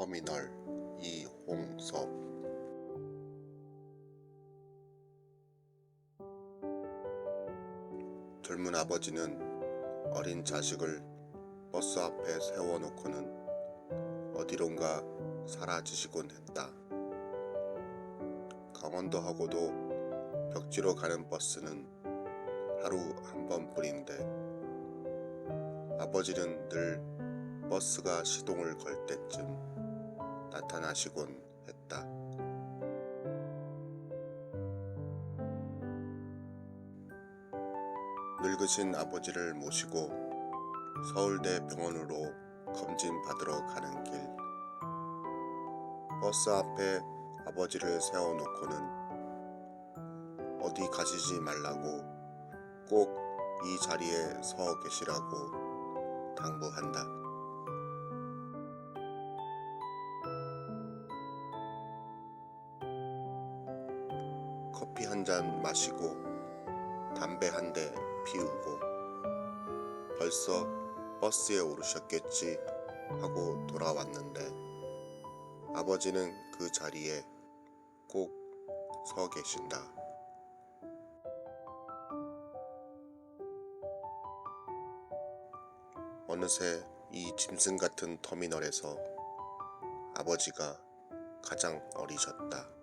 터미널 이홍섭 젊은 아버지는 어린 자식을 버스 앞에 세워놓고는 어디론가 사라지시곤 했다. 강원도하고도 벽지로 가는 버스는 하루 한 번뿐인데 아버지는 늘 버스가 시동을 걸 때쯤 나타나시곤 했다. 늙으신 아버지를 모시고 서울대 병원으로 검진 받으러 가는 길. 버스 앞에 아버지를 세워놓고는 어디 가시지 말라고 꼭 이 자리에 서 계시라고 당부한다. 커피 한 잔 마시고 담배 한 대 피우고 벌써 버스에 오르셨겠지 하고 돌아왔는데 아버지는 그 자리에 꼭 서 계신다. 어느새 이 짐승 같은 터미널에서 아버지가 가장 어리셨다.